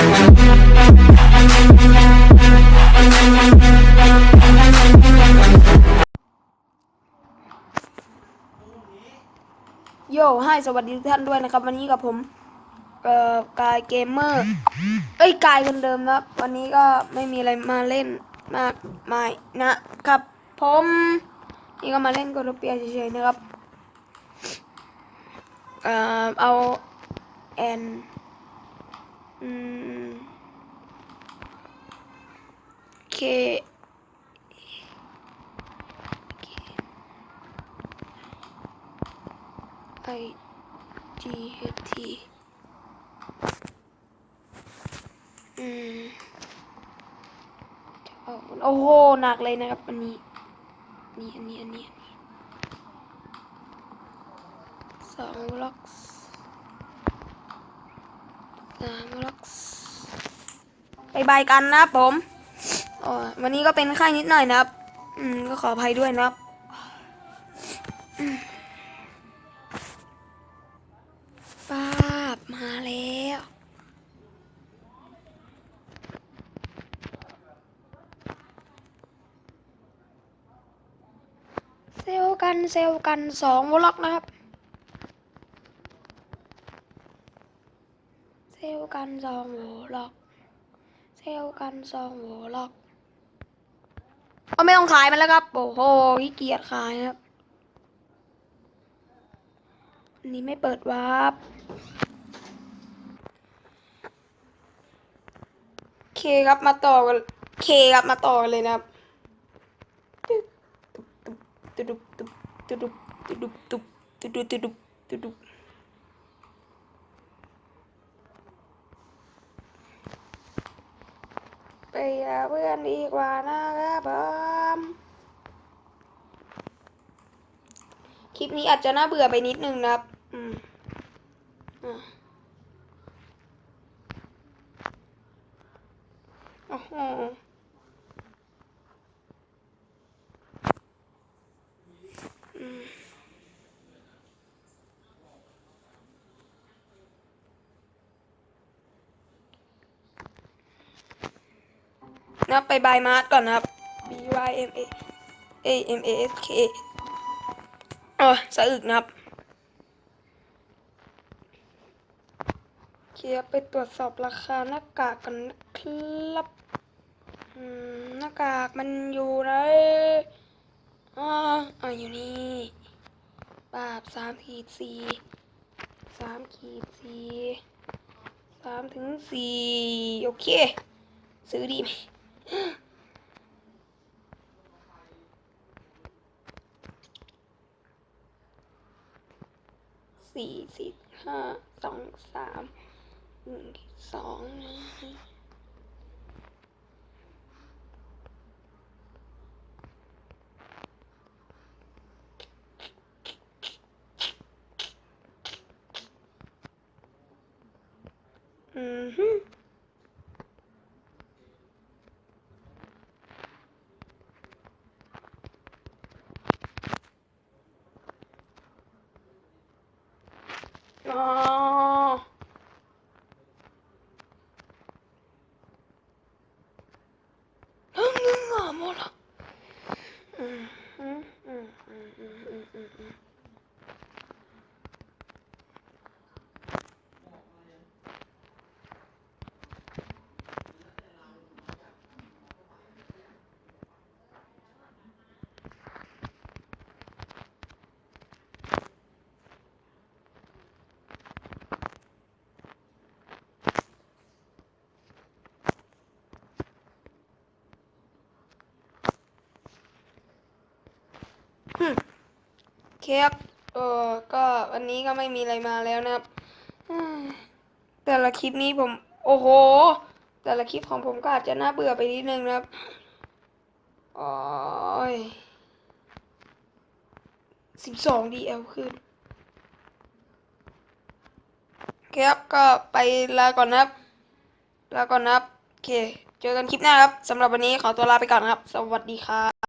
โย่ให้สวัสดีทุกท่านด้วยนะครับ วันนี้กับผม เอ่อกายเกมเมอร์ เอ้ยกายคนเดิมนะครับวันนี้ก็ไม่มีอะไรมาเล่นมากมายนะครับผมนี่ก็มาเล่นกดเปียเฉยๆนะครับ เอ่อเอาแอน อืมเคไอ G H T อืมเอาโอ้โหหนักเลยนะครับอันนี้นี่อันนี้อันนี้อันนี้สองล็อก สามล็อกบายบายกันนะครับผมอ๋อวันนี้ก็เป็นไข้นิดหน่อยนะครับ อืม ก็ขออภัยด้วยนะครับป้าบมาแล้วเซลล์กันเซลล์กันสองวล็อกนะครับ เซลล์ กันสองวล็อก เซลกันสองวล็อกก็ไม่ต้องขายมันแล้วครับ โอ้โหขี้เกียจขายครับนี้ไม่เปิดวาร์ปเคครับมาต่อกันเคครับมาต่อกันเลยนะครับตุดุบตุบตุดุบตุดุบตุบตุดุบตุดุบ ตุดุบไปหาเพื่อนดีกว่านะครับผมคลิปนี้อาจจะน่าเบื่อไปนิดนึงนะครับ อืมอะโอ้โห นับไปบายมาร์ก่อนนะครับ B Y M A A M A S K อ๋อสะอึกนะครับเคียไปตรวจสอบราคาหน้ากากกันนะครับหน้ากากมันอยู่ไหนอ๋ออ๋ออยู่นี่บาบสามขีดสี่สามขีดสี่สามถึงสี่โอเค ซื้อดีไหม สี่สี่ห้าสองสามหนึ่งสองอือฮึ Aww. คครับเออก็วันนี้ก็ไม่มีอะไรมาแล้วนะครับ แต่ละคลิปนี้ผม โอ้โห แต่ละคลิปของผมก็อาจจะน่าเบื่อไปนิดนึงนะครับโอ้ยสิบสองดีเอลขึ้นโอเคครับก็ไปลาก่อนนะครับ ลาก่อนนะครับ โอเค เจอกันคลิปหน้าครับสำหรับวันนี้ขอตัวลาไปก่อนครับ สวัสดีครับ